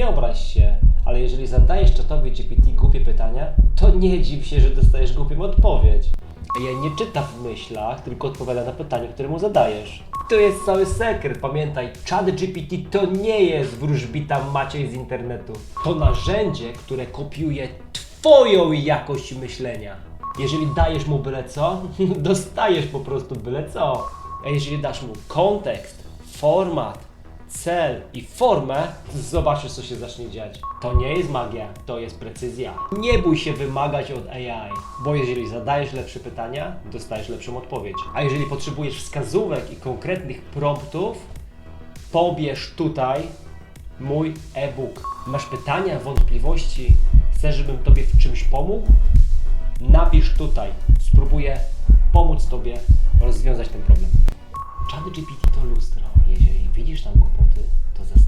Nie obraź się, ale jeżeli zadajesz czatowi GPT głupie pytania, to nie dziw się, że dostajesz głupią odpowiedź. AI nie czyta w myślach, tylko odpowiada na pytanie, które mu zadajesz. To jest cały sekret, pamiętaj, chat GPT to nie jest wróżbita Maciej z internetu. To narzędzie, które kopiuje Twoją jakość myślenia. Jeżeli dajesz mu byle co, dostajesz po prostu byle co. A jeżeli dasz mu kontekst, format, cel i formę, zobaczysz co się zacznie dziać. To nie jest magia, to jest precyzja. Nie bój się wymagać od AI, bo jeżeli zadajesz lepsze pytania, dostajesz lepszą odpowiedź. A jeżeli potrzebujesz wskazówek i konkretnych promptów, pobierz tutaj mój e-book. Masz pytania, wątpliwości, chcesz, żebym Tobie w czymś pomógł? Napisz tutaj. Spróbuję pomóc Tobie rozwiązać ten problem. Czady GPT to lustro jakieś tam kłopoty, to ze